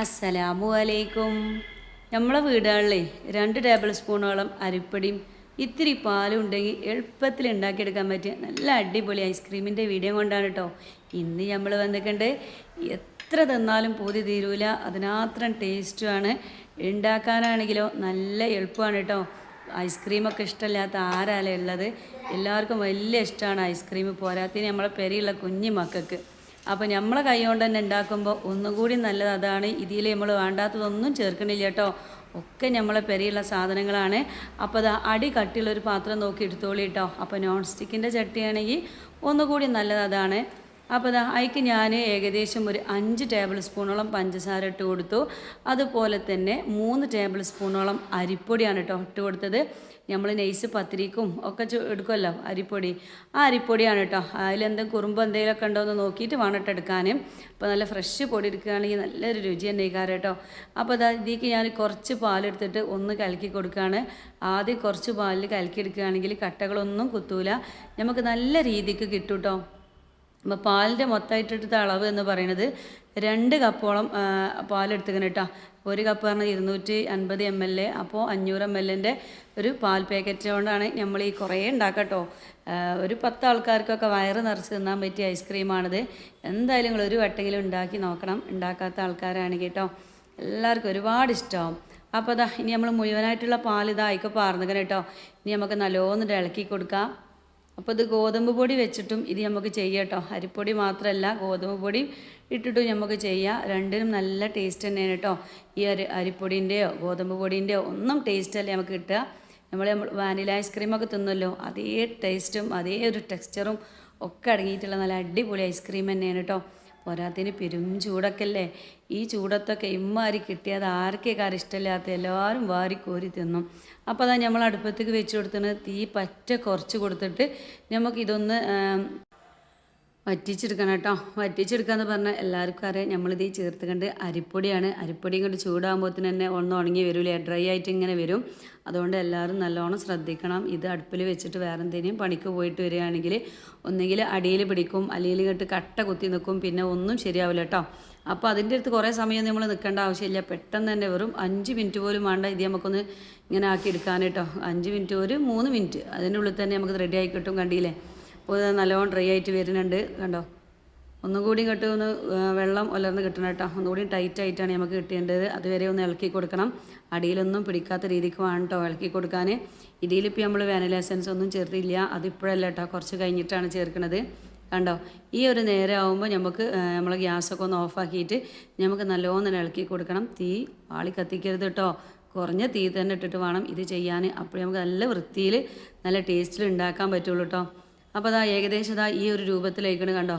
അസ്സലാമു അലൈക്കും നമ്മളെ വീടുകളിലെ രണ്ട് ടേബിൾ സ്പൂണോളം അരിപ്പൊടിയും ഇത്തിരി പാലും ഉണ്ടെങ്കിൽ എളുപ്പത്തിൽ ഉണ്ടാക്കിയെടുക്കാൻ പറ്റിയ നല്ല അടിപൊളി ഐസ്ക്രീമിന്റെ വീഡിയോ കൊണ്ടാണ് കേട്ടോ. ഇന്ന് നമ്മൾ വന്നിട്ടുണ്ട് എത്ര തന്നാലും പൂതി തീരൂല. അതിനാത്രം ടേസ്റ്റുമാണ്. ഉണ്ടാക്കാനാണെങ്കിലോ നല്ല എളുപ്പമാണ് കേട്ടോ. ഐസ്ക്രീമൊക്കെ ഇഷ്ടമില്ലാത്ത ആരാലേ ഉള്ളത്? എല്ലാവർക്കും വലിയ ഇഷ്ടമാണ് ഐസ്ക്രീം പോരാത്തിന് നമ്മളെ പെരിയുള്ള കുഞ്ഞു മക്കൾക്ക്. അപ്പോൾ നമ്മളെ കൈ കൊണ്ട് തന്നെ ഉണ്ടാക്കുമ്പോൾ ഒന്നും കൂടി നല്ലത് അതാണ്. ഇതിൽ നമ്മൾ വേണ്ടാത്തതൊന്നും ചേർക്കണില്ല കേട്ടോ. ഒക്കെ നമ്മളെ പെരയുള്ള സാധനങ്ങളാണ്. അപ്പോൾ അത് അടി കട്ടിയുള്ളൊരു പാത്രം നോക്കി എടുത്തോളി കേട്ടോ. അപ്പോൾ നോൺ സ്റ്റിക്കിന്റെ ചട്ടിയാണെങ്കിൽ ഒന്നുകൂടി നല്ലത് അതാണ്. അപ്പോൾ ദാ അതിക്ക് ഞാൻ ഏകദേശം ഒരു അഞ്ച് ടേബിൾ സ്പൂണോളം പഞ്ചസാര ഇട്ട് കൊടുത്തു. അതുപോലെ തന്നെ മൂന്ന് ടേബിൾ സ്പൂണോളം അരിപ്പൊടിയാണ് കേട്ടോ ഇട്ട് കൊടുത്തത്. നമ്മൾ നെയ്സ് പത്തിരിക്കും ഒക്കെ എടുക്കുമല്ലോ അരിപ്പൊടി. ആ അരിപ്പൊടിയാണ് കേട്ടോ അതിലെന്തെങ്കിലും കുറുമ്പ് എന്തെങ്കിലുമൊക്കെ ഉണ്ടോ എന്ന് നോക്കിയിട്ട് വേണം കേട്ടോ എടുക്കാൻ അപ്പോൾ നല്ല ഫ്രഷ് പൊടി എടുക്കുകയാണെങ്കിൽ നല്ലൊരു രുചി തന്നെ ഇക്കാരം കേട്ടോ അപ്പോൾ അതാ ഇതിലേക്ക് ഞാൻ കുറച്ച് പാലെടുത്തിട്ട് ഒന്ന് കലക്കി കൊടുക്കുകയാണ്. ആദ്യം കുറച്ച് പാലിൽ കലക്കി എടുക്കുകയാണെങ്കിൽ കട്ടകളൊന്നും കുത്തൂല. നമുക്ക് നല്ല രീതിക്ക് കിട്ടും കേട്ടോ അപ്പോൾ പാലിന്റെ മൊത്തമായിട്ടെടുത്ത അളവ് എന്ന് പറയുന്നത് രണ്ട് കപ്പോളം പാലെടുത്തുക്കണം കേട്ടോ ഒരു കപ്പ് പറഞ്ഞാൽ ഇരുന്നൂറ്റി അൻപത് എം എൽ എ അപ്പോൾ അഞ്ഞൂറ് എം എൽ എന്റെ ഒരു പാൽ പാക്കറ്റ് കൊണ്ടാണ് നമ്മൾ ഈ കുറേ ഉണ്ടാക്കട്ടോ. ഒരു പത്ത് ആൾക്കാർക്കൊക്കെ വയറ് നിറച്ച് തിന്നാൻ പറ്റിയ ഐസ്ക്രീമാണിത് എന്തായാലും നിങ്ങൾ ഒരു വട്ടെങ്കിലും ഉണ്ടാക്കി നോക്കണം. ഉണ്ടാക്കാത്ത ആൾക്കാരാണ് കേട്ടോ. എല്ലാവർക്കും ഒരുപാട് ഇഷ്ടമാവും അപ്പോൾ അതാ ഇനി നമ്മൾ മുഴുവനായിട്ടുള്ള പാൽ ഇതായിക്കോ പാർന്നിക്കണം കേട്ടോ. ഇനി നമുക്ക് നല്ലോണം ഇളക്കി കൊടുക്കാം. അപ്പോൾ ഇത് ഗോതമ്പ് പൊടി വെച്ചിട്ടും ഇത് നമുക്ക് ചെയ്യാം കേട്ടോ. അരിപ്പൊടി മാത്രമല്ല ഗോതമ്പ് പൊടി ഇട്ടിട്ടും നമുക്ക് ചെയ്യാം. രണ്ടിനും നല്ല ടേസ്റ്റ് തന്നെയാണ് കേട്ടോ. ഈ അരി അരിപ്പൊടിന്റെയോ ഗോതമ്പ് പൊടിന്റെയോ ഒന്നും ടേസ്റ്റ് അല്ലേ നമുക്ക് കിട്ടുക. നമ്മൾ വാനില ഐസ്ക്രീമൊക്കെ തിന്നല്ലോ അതേ ടേസ്റ്റും അതേ ഒരു ടെക്സ്ചറും ഒക്കെ അടങ്ങിയിട്ടുള്ള നല്ല അടിപൊളി ഐസ്ക്രീം തന്നെയാണ് കേട്ടോ. പോരാത്തിന് പെരും ചൂടൊക്കെയല്ലേ? ഈ ചൂടത്തൊക്കെ ഇമ്മാരി കിട്ടിയത് ആർക്കേക്കാർ ഇഷ്ടമില്ലാത്ത എല്ലാവരും വാരി കോരി തിന്നും. അപ്പോൾ അതാ നമ്മൾ അടുപ്പത്തേക്ക് വെച്ച് കൊടുത്തിന് തീ പറ്റ കുറച്ച് കൊടുത്തിട്ട് നമുക്ക് ഇതൊന്ന് വറ്റിച്ചെടുക്കണം കേട്ടോ വറ്റിച്ചെടുക്കാന്ന് പറഞ്ഞാൽ എല്ലാവർക്കും അറിയാം. നമ്മളിത് ചേർത്ത് കണ്ട് അരിപ്പൊടിയാണ്. അരിപ്പൊടിയും കൊണ്ട് ചൂടാകുമ്പോൾ തന്നെ ഒന്ന് ഉണങ്ങി വരില്ലേ ഡ്രൈ ആയിട്ട് ഇങ്ങനെ വരും. അതുകൊണ്ട് എല്ലാവരും നല്ലോണം ശ്രദ്ധിക്കണം. ഇത് അടുപ്പിൽ വെച്ചിട്ട് വേറെ എന്തെങ്കിലും പണിക്ക് പോയിട്ട് വരികയാണെങ്കിൽ ഒന്നുകിൽ അടിയിൽ പിടിക്കും അല്ലെങ്കിൽ ഇങ്ങോട്ട് കട്ട കുത്തി നിൽക്കും പിന്നെ ഒന്നും ശരിയാവില്ല കേട്ടോ അപ്പോൾ അതിന്റെ അടുത്ത് കുറേ സമയം നമ്മൾ നിൽക്കേണ്ട ആവശ്യമില്ല. പെട്ടെന്ന് തന്നെ വെറും അഞ്ച് മിനിറ്റ് പോലും വേണ്ട ഇത് നമുക്കൊന്ന് ഇങ്ങനെ ആക്കി എടുക്കാൻ കേട്ടോ അഞ്ച് മിനിറ്റ് ഒരു മൂന്ന് മിനിറ്റ്. അതിനുള്ളിൽ തന്നെ നമുക്ക് റെഡി ആയി കിട്ടും കണ്ടില്ലേ? അപ്പോൾ ഇത് നല്ലോണം ഡ്രൈ ആയിട്ട് വരുന്നുണ്ട്. കണ്ടോ? ഒന്നും കൂടി ഇങ്ങോട്ട് ഒന്ന് വെള്ളം ഉലർന്ന് കിട്ടണം കേട്ടോ. ഒന്നുകൂടി ടൈറ്റ് ആയിട്ടാണ് നമുക്ക് കിട്ടേണ്ടത്. അതുവരെ ഒന്ന് ഇളക്കി കൊടുക്കണം. അടിയിലൊന്നും പിടിക്കാത്ത രീതിക്ക് വേണം കേട്ടോ ഇളക്കി കൊടുക്കാൻ. ഇതിലിപ്പോൾ നമ്മൾ വാനില എസൻസ് ഒന്നും ചേർത്തില്ല. അതിപ്പോഴല്ല കേട്ടോ. കുറച്ച് കഴിഞ്ഞിട്ടാണ് ചേർക്കുന്നത് കണ്ടോ? ഈ ഒരു നേരം ആകുമ്പോൾ നമുക്ക് നമ്മൾ ഗ്യാസൊക്കെ ഒന്ന് ഓഫാക്കിയിട്ട് നമുക്ക് നല്ലോണം ഇളക്കി കൊടുക്കണം. തീ ആളി കത്തിക്കരുത് കേട്ടോ. കുറഞ്ഞ തീ തന്നെ ഇട്ടിട്ട് വേണം ഇത് ചെയ്യാൻ. അപ്പോൾ നമുക്ക് നല്ല വൃത്തിയിൽ നല്ല ടേസ്റ്റിൽ ഉണ്ടാക്കാൻ പറ്റുള്ളൂ കേട്ടോ. അപ്പോൾ അതാ ഏകദേശം ഇതാ ഈ ഒരു രൂപത്തിലേക്കണ് കണ്ടോ?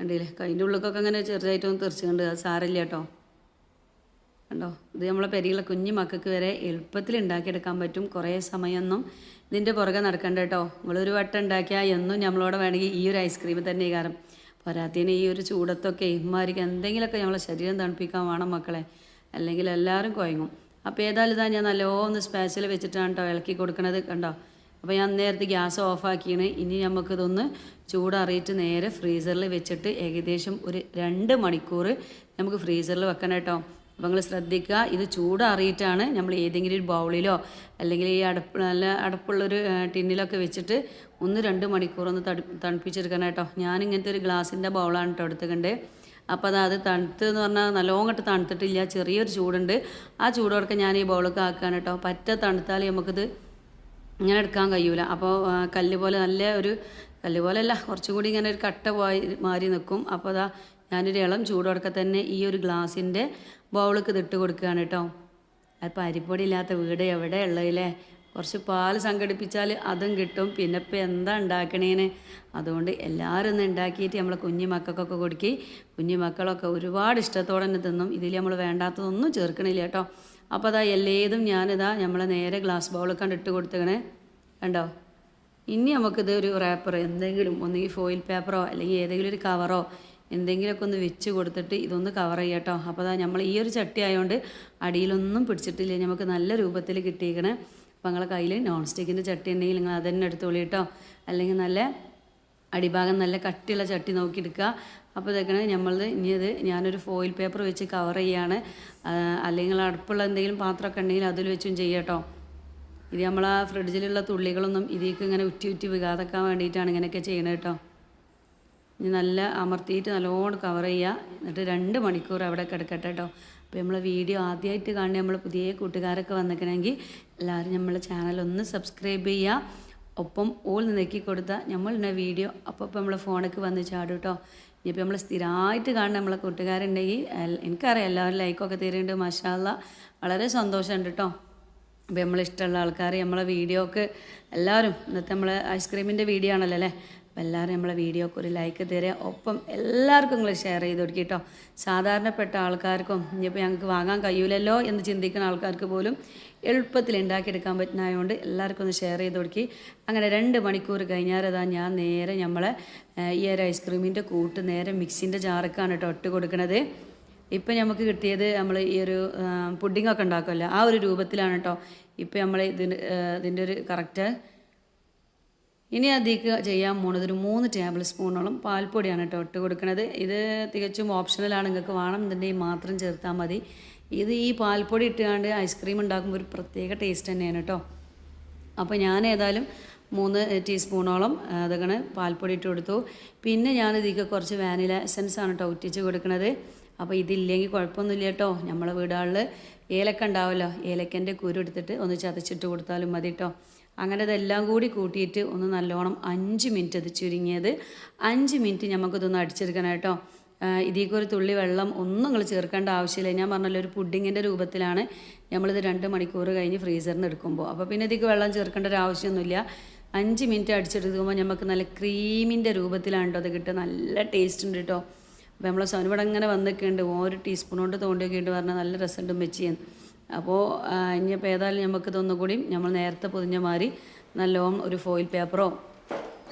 കണ്ടില്ലേ? കൈന്റെ ഉള്ളിലൊക്കെ അങ്ങനെ ചെറുതായിട്ടൊന്ന് തെറിച്ചുകൊണ്ട് അത് സാരമില്ല കേട്ടോ. കണ്ടോ? ഇത് നമ്മളെ പെരികളെ കുഞ്ഞു മക്കൾക്ക് വരെ എളുപ്പത്തിൽ ഉണ്ടാക്കിയെടുക്കാൻ പറ്റും. കുറേ സമയമൊന്നും ഇതിന്റെ പുറകെ നടക്കണ്ട കേട്ടോ. നിങ്ങളൊരു വട്ടം ഉണ്ടാക്കിയാൽ എന്നും നമ്മളോട് വേണമെങ്കിൽ ഈ ഒരു ഐസ്ക്രീം തന്നെ കാരണം പോരാത്തിന് ഈ ഒരു ചൂടത്തൊക്കെ ഇമ്മാരിക്ക് എന്തെങ്കിലുമൊക്കെ നമ്മളെ ശരീരം തണുപ്പിക്കാൻ വേണം മക്കളെ. അല്ലെങ്കിൽ എല്ലാവരും കുഴങ്ങും. അപ്പോൾ ഏതായാലും ഇതാ ഞാൻ നല്ലോന്ന് സ്പാച്ചിൽ വെച്ചിട്ടാണ് കേട്ടോ ഇളക്കി കൊടുക്കണത് കണ്ടോ? അപ്പോൾ ഞാൻ നേരത്തെ ഗ്യാസ് ഓഫാക്കിയാണ്. ഇനി നമുക്കിതൊന്ന് ചൂടറിയിട്ട് നേരെ ഫ്രീസറിൽ വെച്ചിട്ട് ഏകദേശം ഒരു രണ്ട് മണിക്കൂർ നമുക്ക് ഫ്രീസറിൽ വെക്കണം കേട്ടോ. അപ്പോൾ നിങ്ങൾ ശ്രദ്ധിക്കുക ഇത് ചൂടറിയിട്ടാണ് നമ്മൾ ഏതെങ്കിലും ഒരു ബൗളിലോ അല്ലെങ്കിൽ ഈ അടപ്പ് നല്ല അടപ്പുള്ളൊരു ടിന്നിലൊക്കെ വെച്ചിട്ട് ഒന്ന് രണ്ട് മണിക്കൂർ ഒന്ന് തണു തണുപ്പിച്ചെടുക്കണം കേട്ടോ. ഞാൻ ഇങ്ങനത്തെ ഒരു ഗ്ലാസിന്റെ ബൗളാണ് കേട്ടോ എടുത്തുകൊണ്ട് അപ്പോൾ അത് തണുത്ത് എന്ന് പറഞ്ഞാൽ നല്ലോങ്ങട്ട് തണുത്തിട്ടില്ല ചെറിയൊരു ചൂടുണ്ട്. ആ ചൂടോടൊക്കെ ഞാൻ ഈ ബൗളൊക്കെ ആക്കുകയാണ് കേട്ടോ പറ്റ തണുത്താൽ നമുക്കിത് ഇങ്ങനെ എടുക്കാൻ കഴിയൂല. അപ്പോൾ കല്ല് പോലെ നല്ല ഒരു കല്ല് പോലെയല്ല കുറച്ചും കൂടി ഇങ്ങനെ ഒരു കട്ട പോയി മാറി നിൽക്കും അപ്പോൾ അതാ ഞാനൊരു ഇളം ചൂടോടൊക്കെ തന്നെ ഈ ഒരു ഗ്ലാസിന്റെ ബൗളിക്ക് ഇതിട്ട് കൊടുക്കുകയാണ് കേട്ടോ അപ്പോൾ അരിപ്പൊടി ഇല്ലാത്ത വീട് എവിടെ ഉള്ളതില്ലേ കുറച്ച് പാൽ സംഘടിപ്പിച്ചാൽ അതും കിട്ടും. പിന്നെ ഇപ്പം എന്താ ഉണ്ടാക്കണേന് അതുകൊണ്ട് എല്ലാവരും ഒന്ന് ഉണ്ടാക്കിയിട്ട് നമ്മളെ കുഞ്ഞു മക്കൾക്കൊക്കെ കൊടുക്കി. കുഞ്ഞു മക്കളൊക്കെ ഒരുപാട് ഇഷ്ടത്തോടെ തന്നെ തിന്നും. ഇതിൽ നമ്മൾ വേണ്ടാത്തതൊന്നും ചേർക്കണില്ല കേട്ടോ അപ്പോൾ അതാ എല്ലേതും ഞാനിതാ നമ്മളെ നേരെ ഗ്ലാസ് ബൗളൊക്കെ ഇട്ട് കൊടുത്തേക്കണേ. കണ്ടോ? ഇനി നമുക്കിത് ഒരു റാപ്പർ എന്തെങ്കിലും ഒന്നുകിൽ ഫോയിൽ പേപ്പറോ അല്ലെങ്കിൽ ഏതെങ്കിലും ഒരു കവറോ എന്തെങ്കിലുമൊക്കെ ഒന്ന് വെച്ച് കൊടുത്തിട്ട് ഇതൊന്ന് കവർ ചെയ്യട്ടോ അപ്പോൾ അതാ നമ്മൾ ഈ ഒരു ചട്ടി ആയതുകൊണ്ട് അടിയിലൊന്നും പിടിച്ചിട്ടില്ല. നമുക്ക് നല്ല രൂപത്തിൽ കിട്ടിയേക്കണേ അപ്പോൾ നിങ്ങളെ കയ്യിൽ നോൺ സ്റ്റിക്കിന്റെ ചട്ടി ഉണ്ടെങ്കിൽ നിങ്ങൾ അതന്നെ എടുത്തോളി കേട്ടോ. അല്ലെങ്കിൽ നല്ല അടിഭാഗം നല്ല കട്ടിയുള്ള ചട്ടി നോക്കിയെടുക്കുക അപ്പോൾ ഇതൊക്കെയാണ് നമ്മൾ ഇനി ഇത് ഞാനൊരു ഫോയിൽ പേപ്പർ വെച്ച് കവർ ചെയ്യാണ്. അല്ലെങ്കിൽ അടുപ്പുള്ള എന്തെങ്കിലും പാത്രമൊക്കെ ഉണ്ടെങ്കിൽ അതിൽ വെച്ചും ചെയ്യാട്ടോ ഇത് നമ്മൾ ആ ഫ്രിഡ്ജിലുള്ള തുള്ളികളൊന്നും ഇതിലേക്ക് ഇങ്ങനെ ഉറ്റി ഉറ്റി വികാതക്കാൻ വേണ്ടിയിട്ടാണ് ഇങ്ങനെയൊക്കെ ചെയ്യണത് കേട്ടോ. ഇനി നല്ല അമർത്തിയിട്ട് നല്ലോണം കവർ ചെയ്യുക. എന്നിട്ട് രണ്ട് മണിക്കൂർ അവിടെ കിടക്കട്ടെ കേട്ടോ. അപ്പോൾ നമ്മൾ വീഡിയോ ആദ്യമായിട്ട് കാണുന്ന നമ്മൾ പുതിയ കൂട്ടുകാരൊക്കെ വന്നിക്കണമെങ്കിൽ എല്ലാവരും നമ്മളെ ചാനൽ ഒന്ന് സബ്സ്ക്രൈബ് ചെയ്യുക. ഒപ്പം ഓൾ നെക്കി കൊടുത്താൽ നമ്മളുടെ വീഡിയോ അപ്പോൾ ഇപ്പോൾ നമ്മളെ ഫോണൊക്കെ വന്ന് ചാടും കേട്ടോ. ഇനിയിപ്പോൾ നമ്മൾ സ്ഥിരമായിട്ട് കാണുന്ന നമ്മളെ കൂട്ടുകാരുണ്ടെങ്കിൽ എനിക്കറിയാം എല്ലാവരും ലൈക്കൊക്കെ തരുന്നുണ്ട് മഷാല്ല വളരെ സന്തോഷമുണ്ട് കേട്ടോ അപ്പോൾ നമ്മളിഷ്ടമുള്ള ആൾക്കാർ നമ്മളെ വീഡിയോക്ക് എല്ലാവരും ഇന്നത്തെ നമ്മൾ ഐസ്ക്രീമിന്റെ വീഡിയോ ആണല്ലോ അല്ലേ? എല്ലാവരും നമ്മളെ വീഡിയോക്ക് ഒരു ലൈക്ക് തരിക. ഒപ്പം എല്ലാവർക്കും നിങ്ങൾ ഷെയർ ചെയ്ത് കൊടുക്കുക കേട്ടോ സാധാരണപ്പെട്ട ആൾക്കാർക്കും ഇനിയിപ്പോൾ ഞങ്ങൾക്ക് വാങ്ങാൻ കഴിയൂലല്ലോ എന്ന് ചിന്തിക്കുന്ന ആൾക്കാർക്ക് പോലും എളുപ്പത്തിൽ ഉണ്ടാക്കിയെടുക്കാൻ പറ്റുന്നതുകൊണ്ട് എല്ലാവർക്കും ഒന്ന് ഷെയർ ചെയ്ത് കൊടുക്കി. അങ്ങനെ രണ്ട് മണിക്കൂർ കഴിഞ്ഞാൽ അതാ ഞാൻ നേരെ നമ്മളെ ഈ ഒരു ഐസ്ക്രീമിന്റെ കൂട്ട് നേരെ മിക്സിന്റെ ജാറക്കാണ് കേട്ടോ ഇട്ട് കൊടുക്കണത്. ഇപ്പം നമുക്ക് കിട്ടിയത് നമ്മൾ ഈ ഒരു പുഡിങ്ങൊക്കെ ഉണ്ടാക്കുമല്ലോ ആ ഒരു രൂപത്തിലാണ് കേട്ടോ ഇപ്പം നമ്മൾ ഇതിന് ഇതിന്റെ ഒരു കറക്റ്റ് ഇനി അതിലേക്ക് ചെയ്യാൻ പോണത് ഒരു മൂന്ന് ടേബിൾ സ്പൂണോളം പാൽപ്പൊടിയാണ് കേട്ടോ ഇട്ട് കൊടുക്കുന്നത് ഇത് തികച്ചും ഓപ്ഷണലാണ് നിങ്ങൾക്ക് വേണമെന്നുണ്ടെങ്കിൽ മാത്രം ചേർത്താൽ മതി. ഇത് ഈ പാൽപ്പൊടി ഇട്ടുകൊണ്ട് ഐസ്ക്രീം ഉണ്ടാക്കുമ്പോൾ ഒരു പ്രത്യേക ടേസ്റ്റ് തന്നെയാണ് കേട്ടോ. അപ്പോൾ ഞാൻ ഏതായാലും മൂന്ന് ടീസ്പൂണോളം അതങ്ങനെ പാൽപ്പൊടി ഇട്ട് കൊടുത്തു. പിന്നെ ഞാൻ ഇതിലേക്ക് കുറച്ച് വാനില എസൻസാണ് കേട്ടോ ഒറ്റിച്ച് കൊടുക്കുന്നത് അപ്പോൾ ഇതില്ലെങ്കിൽ കുഴപ്പമൊന്നുമില്ല കേട്ടോ. നമ്മളെ വീടുകളിൽ ഏലക്ക ഉണ്ടാവുമല്ലോ ഏലക്കന്റെ കുരു എടുത്തിട്ട് ഒന്ന് ചതച്ചിട്ട് കൊടുത്താലും മതി കേട്ടോ. അങ്ങനെ ഇതെല്ലാം കൂടി കൂട്ടിയിട്ട് ഒന്ന് നല്ലോണം അഞ്ച് മിനിറ്റ് അത് ചുരുങ്ങിയത്. അഞ്ച് മിനിറ്റ് നമുക്കിതൊന്ന് അടിച്ചെടുക്കണം കേട്ടോ. ഇതിലേക്ക് ഒരു തുള്ളി വെള്ളം ഒന്നും നിങ്ങൾ ചേർക്കേണ്ട ആവശ്യമില്ല. ഞാൻ പറഞ്ഞല്ലോ ഒരു പുഡിങ്ങിന്റെ രൂപത്തിലാണ് നമ്മളിത് രണ്ട് മണിക്കൂർ കഴിഞ്ഞ് ഫ്രീസറിന് എടുക്കുമ്പോൾ അപ്പോൾ പിന്നെ ഇതിലേക്ക് വെള്ളം ചേർക്കേണ്ട ഒരു ആവശ്യമൊന്നുമില്ല. അഞ്ച് മിനിറ്റ് അടിച്ചെടുക്കുമ്പോൾ നമുക്ക് നല്ല ക്രീമിന്റെ രൂപത്തിലാണ് അത് കിട്ടുക. നല്ല ടേസ്റ്റ് ഉണ്ട് കേട്ടോ. അപ്പോൾ നമ്മളെ സനുവിടെ അങ്ങനെ വന്നിട്ടുണ്ട് ഓരോ ടീസ്പൂൺ കൊണ്ട് തോണ്ടിയൊക്കെ ഉണ്ട് പറഞ്ഞാൽ നല്ല രസമുണ്ട് മെച്ചിയൻ അപ്പോൾ ഇനിയിപ്പോൾ ഏതായാലും നമുക്ക് ഇതൊന്നും കൂടി നമ്മൾ നേരത്തെ പൊതിഞ്ഞ മാതിരി നല്ലോണം ഒരു ഫോയിൽ പേപ്പറോ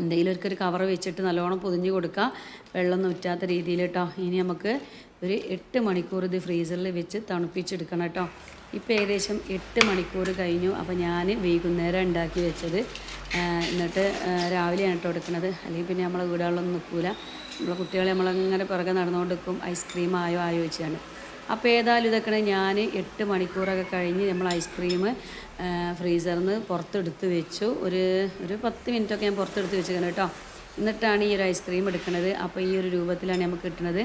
എന്തെങ്കിലും ഒരു കവർ വെച്ചിട്ട് നല്ലോണം പൊതിഞ്ഞ് കൊടുക്കുക വെള്ളം നുറ്റാത്ത രീതിയിൽ കേട്ടോ ഇനി നമുക്ക് ഒരു എട്ട് മണിക്കൂർ ഇത് ഫ്രീസറിൽ വെച്ച് തണുപ്പിച്ചെടുക്കണം കേട്ടോ. ഇപ്പോൾ ഏകദേശം എട്ട് മണിക്കൂർ കഴിഞ്ഞു. അപ്പോൾ ഞാൻ വൈകുന്നേരം ഉണ്ടാക്കി വെച്ചത്. എന്നിട്ട് രാവിലെയാണ് കേട്ടോ എടുക്കുന്നത് അല്ലെങ്കിൽ പിന്നെ നമ്മളെ വീടുകളിലൊന്നും നിൽക്കില്ല നമ്മളെ കുട്ടികളെ നമ്മളങ്ങനെ പിറകെ നടന്നുകൊണ്ട് നിൽക്കും ഐസ്ക്രീം ആയോ ആയോ വെച്ചാണ് അപ്പോൾ ഏതായാലും ഇതൊക്കെ ഞാൻ എട്ട് മണിക്കൂറൊക്കെ കഴിഞ്ഞ് നമ്മൾ ഐസ്ക്രീം ഫ്രീസറിൽ നിന്ന് പുറത്തെടുത്ത് വെച്ചു. ഒരു ഒരു പത്ത് മിനിറ്റൊക്കെ ഞാൻ പുറത്തെടുത്ത് വെച്ചിരിക്കണം കേട്ടോ. എന്നിട്ടാണ് ഈ ഒരു ഐസ്ക്രീം എടുക്കുന്നത്. അപ്പോൾ ഈ ഒരു രൂപത്തിലാണ് നമുക്ക് കിട്ടുന്നത്.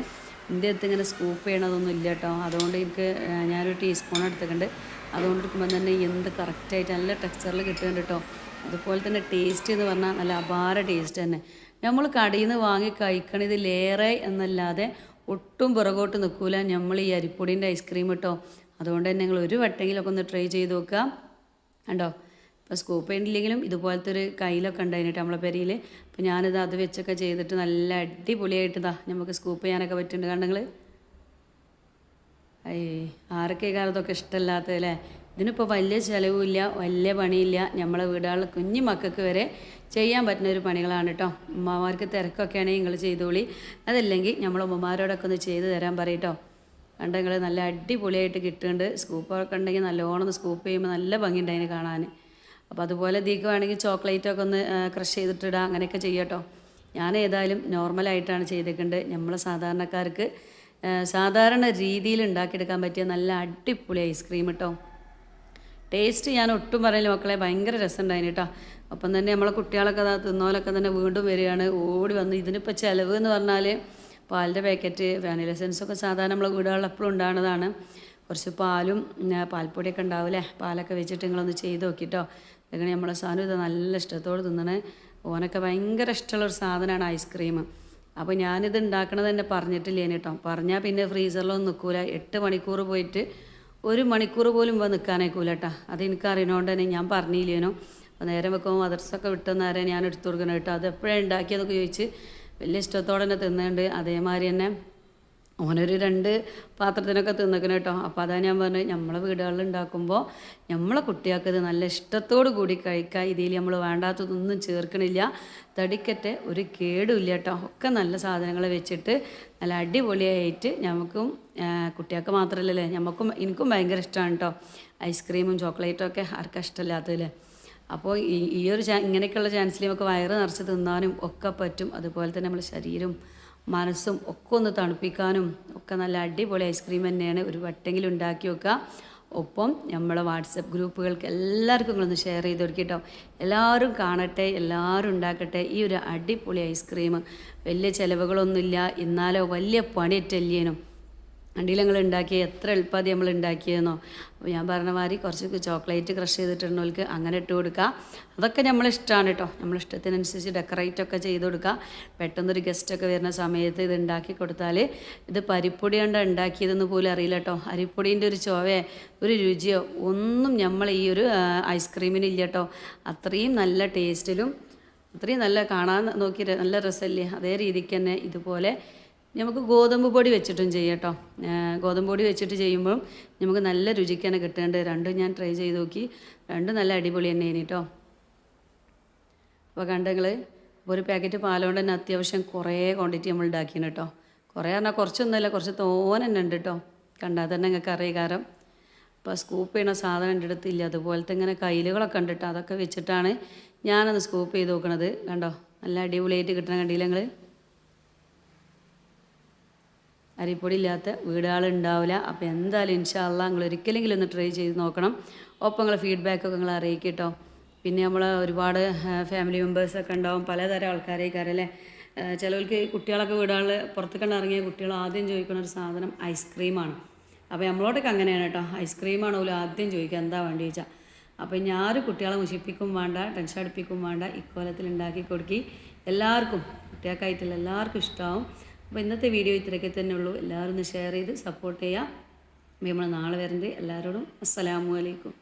എന്റെ അടുത്ത് ഇങ്ങനെ സ്കൂപ്പ് ചെയ്യണതൊന്നും ഇല്ല കേട്ടോ. അതുകൊണ്ട് എനിക്ക് ഞാനൊരു ടീസ്പൂൺ എടുത്തിട്ടുണ്ട്. അതുകൊണ്ട് എടുക്കുമ്പോൾ തന്നെ എന്ത് കറക്റ്റായിട്ട് നല്ല ടെക്സ്ചറിൽ കിട്ടുന്നുണ്ട് കേട്ടോ. അതുപോലെ തന്നെ ടേസ്റ്റ് എന്ന് പറഞ്ഞാൽ നല്ല അപാര ടേസ്റ്റ് തന്നെ. നമ്മൾ കടയിൽ നിന്ന് വാങ്ങി കഴിക്കണതിലേറെ എന്നല്ലാതെ ഒട്ടും പുറകോട്ട് നിൽക്കില്ല നമ്മൾ ഈ അരിപ്പൊടിന്റെ ഐസ്ക്രീം കേട്ടോ അതുകൊണ്ട് തന്നെ നിങ്ങൾ ഒരു വട്ടെങ്കിലൊക്കെ ഒന്ന് ട്രൈ ചെയ്ത് നോക്കുക. കണ്ടോ? ഇപ്പോൾ സ്കൂപ്പ് ഉണ്ടില്ലെങ്കിലും ഇതുപോലത്തെ ഒരു കയ്യിലൊക്കെ ഉണ്ടായിരുന്നു നമ്മളെ പെരിയിൽ. അപ്പോൾ ഞാനിത് അത് വെച്ചൊക്കെ ചെയ്തിട്ട് നല്ല അടിപൊളിയായിട്ട് ഇതാ നമുക്ക് സ്കൂപ്പ് ചെയ്യാനൊക്കെ പറ്റുന്നുണ്ട്. കണ്ടെങ്കിൽ അയ്യേ ആരൊക്കെ കാലത്തൊക്കെ ഇഷ്ടമല്ലാത്തതല്ലേ ഇതിനിപ്പോൾ വലിയ ചിലവുമില്ല വലിയ പണിയില്ല. നമ്മളെ വീടുകളിൽ കുഞ്ഞു മക്കൾക്ക് വരെ ചെയ്യാൻ പറ്റുന്ന ഒരു പണികളാണ് കേട്ടോ ഉമ്മമാർക്ക് തിരക്കൊക്കെ ആണെങ്കിൽ നിങ്ങൾ ചെയ്തോളി. അതല്ലെങ്കിൽ നമ്മൾ ഉമ്മമാരോടൊക്കെ ഒന്ന് ചെയ്ത് തരാൻ പറയട്ടോ കണ്ട നിങ്ങൾ നല്ല അടിപൊളിയായിട്ട് കിട്ടുന്നുണ്ട് സ്കൂപ്പൊക്കെ ഉണ്ടെങ്കിൽ നല്ലോണം സ്കൂപ്പ് ചെയ്യുമ്പോൾ നല്ല ഭംഗിയുണ്ട് അതിന് കാണാൻ അപ്പോൾ അതുപോലെ ദീക്ക് വേണമെങ്കിൽ ചോക്ലേറ്റൊക്കെ ഒന്ന് ക്രഷ് ചെയ്തിട്ടിടുക അങ്ങനെയൊക്കെ ചെയ്യട്ടോ ഞാൻ ഏതായാലും നോർമലായിട്ടാണ് ചെയ്തേക്കുന്നത് നമ്മളെ സാധാരണക്കാർക്ക് സാധാരണ രീതിയിൽ ഉണ്ടാക്കിയെടുക്കാൻ പറ്റിയ നല്ല അടിപൊളി ഐസ്ക്രീം കേട്ടോ ടേസ്റ്റ് ഞാൻ ഒട്ടും പറയില്ല. മക്കളെ ഭയങ്കര രസമുണ്ടായിന് കേട്ടോ. അപ്പം തന്നെ നമ്മളെ കുട്ടികളൊക്കെ അതാ തിന്നോലൊക്കെ തന്നെ വീണ്ടും വരികയാണ്. ഓടി വന്ന് ഇതിനിപ്പോൾ ചിലവ് എന്ന് പറഞ്ഞാൽ പാലിന്റെ പാക്കറ്റ് വാനില എസൻസൊക്കെ സാധാരണ നമ്മളെ വീടുകളിൽ എപ്പോഴും ഉണ്ടാകുന്നതാണ് കുറച്ച് പാലും പാൽപ്പൊടിയൊക്കെ ഉണ്ടാവില്ലേ? പാലൊക്കെ വെച്ചിട്ട് നിങ്ങളൊന്ന് ചെയ്ത് നോക്കിട്ടോ. ഇങ്ങനെ നമ്മളെ സാധനം. ഇത് നല്ല ഇഷ്ടത്തോട് തിന്നണേ. ഓനൊക്കെ ഭയങ്കര ഇഷ്ടമുള്ളൊരു സാധനമാണ് ഐസ്ക്രീം അപ്പോൾ ഞാനിത് ഉണ്ടാക്കണത് തന്നെ പറഞ്ഞിട്ടില്ലേന് കേട്ടോ. പറഞ്ഞാൽ പിന്നെ ഫ്രീസറിലൊന്നും നിൽക്കൂല. എട്ട് മണിക്കൂർ പോയിട്ട് ഒരു മണിക്കൂർ പോലും കേട്ടോ അത് എനിക്ക് അറിയണോണ്ട് തന്നെ ഞാൻ പറഞ്ഞില്ലേനോ. അപ്പോൾ നേരം വെക്കുമ്പോൾ മദർസൊക്കെ നേരെ ഞാൻ എടുത്തു കൊടുക്കണം കേട്ടോ അത് എപ്പോഴാണ് ഉണ്ടാക്കിയതൊക്കെ ചോദിച്ച് വലിയ ഇഷ്ടത്തോടെ തന്നെ തിന്നുന്നുണ്ട് അതേമാതിരി തന്നെ ഓനൊരു രണ്ട് പാത്രത്തിനൊക്കെ തിന്നക്കണം കേട്ടോ. അപ്പോൾ അതാ ഞാൻ പറഞ്ഞത് നമ്മളെ വീടുകളിൽ ഉണ്ടാക്കുമ്പോൾ നമ്മളെ കുട്ടികൾക്ക് ഇത് നല്ല ഇഷ്ടത്തോടു കൂടി കഴിക്കുക ഇതിൽ നമ്മൾ വേണ്ടാത്തതൊന്നും ചേർക്കണില്ല. തടിക്കറ്റ് ഒരു കേടുമില്ല കേട്ടോ. ഒക്കെ നല്ല സാധനങ്ങൾ വെച്ചിട്ട് നല്ല അടിപൊളിയായിട്ട് നമുക്കും കുട്ടികൾക്ക് മാത്രമല്ലല്ലേ നമുക്കും എനിക്കും ഭയങ്കര ഇഷ്ടമാണ് കേട്ടോ. ഐസ്ക്രീമും ചോക്ലേറ്റും ഒക്കെ ആർക്കും ഇഷ്ടമില്ലാത്തതില്ലേ അപ്പോൾ ഈ ഈ ഒരു ഇങ്ങനെയൊക്കെയുള്ള ചാൻസിൽ നമുക്ക് വയറ് നിറച്ച് തിന്നാനും ഒക്കെ പറ്റും. അതുപോലെ തന്നെ നമ്മുടെ ശരീരം മനസ്സും ഒക്കെ ഒന്ന് തണുപ്പിക്കാനും ഒക്കെ നല്ല അടിപൊളി ഐസ്ക്രീം തന്നെയാണ് ഒരു വട്ടെങ്കിലും ഉണ്ടാക്കി വെക്കുക. ഒപ്പം നമ്മളെ വാട്സപ്പ് ഗ്രൂപ്പുകൾക്ക് എല്ലാവർക്കും നിങ്ങളൊന്ന് ഷെയർ ചെയ്ത് കൊടുക്കട്ടോ എല്ലാവരും കാണട്ടെ എല്ലാവരും ഉണ്ടാക്കട്ടെ ഈ ഒരു അടിപൊളി ഐസ്ക്രീം വലിയ ചിലവുകളൊന്നുമില്ല എന്നാലോ വലിയ പണിയറ്റല്ലേനും. വണ്ടിയിൽ ഞങ്ങൾ എത്ര എളുപ്പമാതി നമ്മൾ ഉണ്ടാക്കിയെന്നോ ഞാൻ പറഞ്ഞ മാതിരി കുറച്ച് ചോക്ലേറ്റ് ക്രഷ് ചെയ്തിട്ടുള്ളവർക്ക് അങ്ങനെ ഇട്ട് കൊടുക്കുക അതൊക്കെ നമ്മളിഷ്ടമാണ് കേട്ടോ. നമ്മളിഷ്ടത്തിനനുസരിച്ച് ഡെക്കറേറ്റ് ഒക്കെ ചെയ്ത് കൊടുക്കുക പെട്ടെന്നൊരു ഗസ്റ്റൊക്കെ വരുന്ന സമയത്ത് ഇത് ഉണ്ടാക്കി കൊടുത്താൽ ഇത് പരിപ്പൊടി കൊണ്ട് ഉണ്ടാക്കിയതെന്ന് പോലും അറിയില്ല കേട്ടോ. അരിപ്പൊടീന്റെ ഒരു ചൊവയോ ഒരു രുചിയോ ഒന്നും നമ്മൾ ഈ ഒരു ഐസ്ക്രീമിന് ഇല്ല കേട്ടോ. അത്രയും നല്ല ടേസ്റ്റിലും അത്രയും നല്ല കാണാൻ നോക്കി നല്ല രസമല്ലേ? അതേ രീതിക്ക് തന്നെ ഇതുപോലെ നമുക്ക് ഗോതമ്പ് പൊടി വെച്ചിട്ടും ചെയ്യാം കേട്ടോ. ഗോതമ്പ് പൊടി വെച്ചിട്ട് ചെയ്യുമ്പം നമുക്ക് നല്ല രുചിക്ക് തന്നെ കിട്ടുന്നുണ്ട് രണ്ടും ഞാൻ ട്രൈ ചെയ്ത് നോക്കി. രണ്ടും നല്ല അടിപൊളി തന്നെ കേട്ടോ. അപ്പോൾ കണ്ടങ്ങൾ ഒരു പാക്കറ്റ് പാലുകൊണ്ട് തന്നെ അത്യാവശ്യം കുറേ ക്വാണ്ടിറ്റി നമ്മൾ ഉണ്ടാക്കിയാണ് കേട്ടോ. കുറേ പറഞ്ഞാൽ കുറച്ചൊന്നുമല്ല കുറച്ച് തോനെ തന്നെ ഉണ്ട് കേട്ടോ. കണ്ടാൽ തന്നെ നിങ്ങൾക്ക് അറിയാം കാരണം അപ്പോൾ സ്കൂപ്പ് ചെയ്യണ സാധനം എന്റെ അടുത്തില്ല അതുപോലത്തെ ഇങ്ങനെ കയ്യിലുകളൊക്കെ ഉണ്ട് കേട്ടോ. അതൊക്കെ വെച്ചിട്ടാണ് ഞാനത് സ്കൂപ്പ് ചെയ്ത് നോക്കണത്. കണ്ടോ? നല്ല അടിപൊളിയായിട്ട് കിട്ടണം കണ്ടില്ല നിങ്ങൾ അരിപ്പൊടി ഇല്ലാത്ത വീടുകൾ ഉണ്ടാവില്ല അപ്പോൾ എന്തായാലും ഇൻഷാല്ല നിങ്ങൾ ഒരിക്കലെങ്കിലും ഒന്ന് ട്രൈ ചെയ്ത് നോക്കണം. ഒപ്പം നിങ്ങളെ ഫീഡ്ബാക്കൊക്കെ നിങ്ങൾ അറിയിക്കും കേട്ടോ പിന്നെ നമ്മൾ ഒരുപാട് ഫാമിലി മെമ്പേഴ്സൊക്കെ ഉണ്ടാവും. പലതരം ആൾക്കാരേക്കാരല്ലേ ചിലവർക്ക് കുട്ടികളൊക്കെ വീടുകളിൽ പുറത്തേക്കണ്ട് ഇറങ്ങിയ കുട്ടികൾ ആദ്യം ചോദിക്കുന്ന ഒരു സാധനം ഐസ്ക്രീമാണ്. അപ്പോൾ നമ്മളോടൊക്കെ അങ്ങനെയാണ് കേട്ടോ. ഐസ്ക്രീമാണ് പോലും ആദ്യം ചോദിക്കുക. എന്താ വേണ്ടി ചോദിച്ചാൽ അപ്പോൾ ഞാൻ കുട്ടികളെ മുഷിപ്പിക്കും വേണ്ട ടെൻഷൻ അടുപ്പിക്കും വേണ്ട ഇക്കോലത്തിൽ ഉണ്ടാക്കി കൊടുക്കി. എല്ലാവർക്കും കുട്ടികൾക്കായിട്ടുള്ള എല്ലാവർക്കും ഇഷ്ടമാവും അപ്പോൾ ഇന്നത്തെ വീഡിയോ ഇത്രയൊക്കെ തന്നെ ഉള്ളൂ. എല്ലാവരും ഒന്ന് ഷെയർ ചെയ്ത് സപ്പോർട്ട് ചെയ്യാം. നമ്മൾ നാളെ വരണ്ട് എല്ലാവരോടും അസ്സലാമു അലൈക്കും.